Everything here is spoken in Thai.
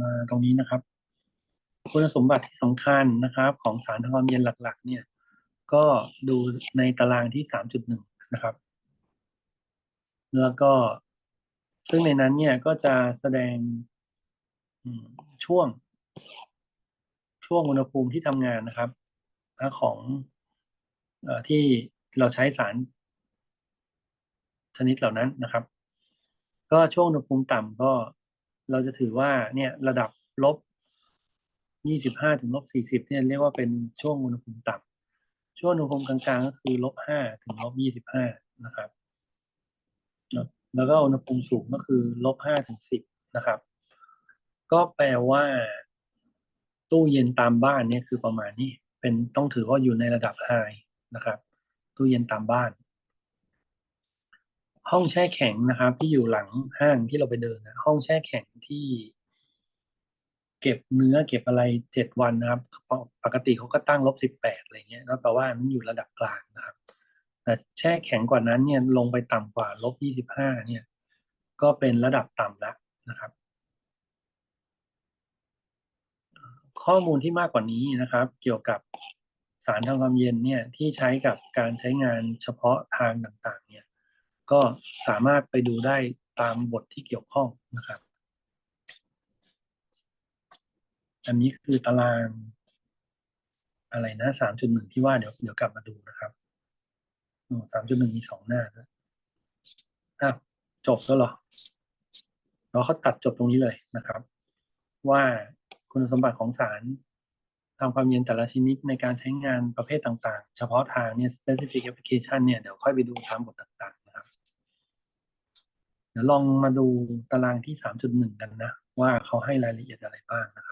มาตรงนี้นะครับ คุณสมบัติที่สำคัญนะครับ ของสารทำความเย็นหลัก ๆ เนี่ย ก็ดูในตารางที่สามจุดหนึ่งนะครับ แล้วก็ซึ่งในนั้นเนี่ยก็จะแสดงช่วง ช่วงอุณหภูมิที่ทำงานนะครับของอที่เราใช้สารชนิดเหล่านั้นนะครับ ก็ช่วงอุณหภูมิต่ำก็ เราจะถือว่าเนี่ยระดับลบ 25ถึงลบ40เนี่ยเรียกว่าเป็นช่วงอุณหภูมิต่ำช่วงอุณหภูมิกลางๆ ก็คือลบ5ถึงลบ25นะครับแล้วก็อุณหภูมิสูงก็คือลบ5ถึง10นะครับ ก็แปลว่า ตู้เย็นตามบ้านเนี่ยคือประมาณนี้ เป็นต้องถือว่าอยู่ในระดับไฮนะครับ ตู้เย็นตามบ้าน ห้องแช่แข็งนะครับ ที่อยู่หลังห้างที่เราไปเดินนะห้องแช่แข็งที่เก็บเนื้อเก็บอะไรเจ็ดวันนะครับ ปกติเขาก็ตั้งลบสิบแปดอะไรเงี้ยก็แปลว่ามันอยู่ระดับกลางนะครับแต่แช่แข็งกว่านั้นเนี่ยลงไปต่ำกว่าลบยี่สิบห้าเนี่ย ก็เป็นระดับต่ำแล้วนะครับ ข้อมูลที่มากกว่านี้นะครับ เกี่ยวกับสารทำความเย็นเนี่ยที่ใช้กับการใช้งานเฉพาะทางต่างๆ เนี่ย ก็สามารถไปดูได้ตามบทที่เกี่ยวข้องนะครับ อันนี้คือตารางอะไรนะสามจุดหนึ่งที่ว่าเดี๋ยวเดี๋ยวกลับมาดูนะครับสามจุดหนึ่งมีสองหน้าด้วยอ้าวจบแล้วเหรอแล้วเขาตัดจบตรงนี้เลยนะครับ ว่าคุณสมบัติของสารทำความเย็นแต่ละชนิดในการใช้งานประเภทต่างๆ เฉพาะทางเนี่ย specific application เนี่ย เดี๋ยวค่อยไปดูตามบทต่างๆ เดี๋ยวลองมาดูตารางที่ 3.1 กันนะ ว่าเขาให้รายละเอียดอะไรบ้างนะครับ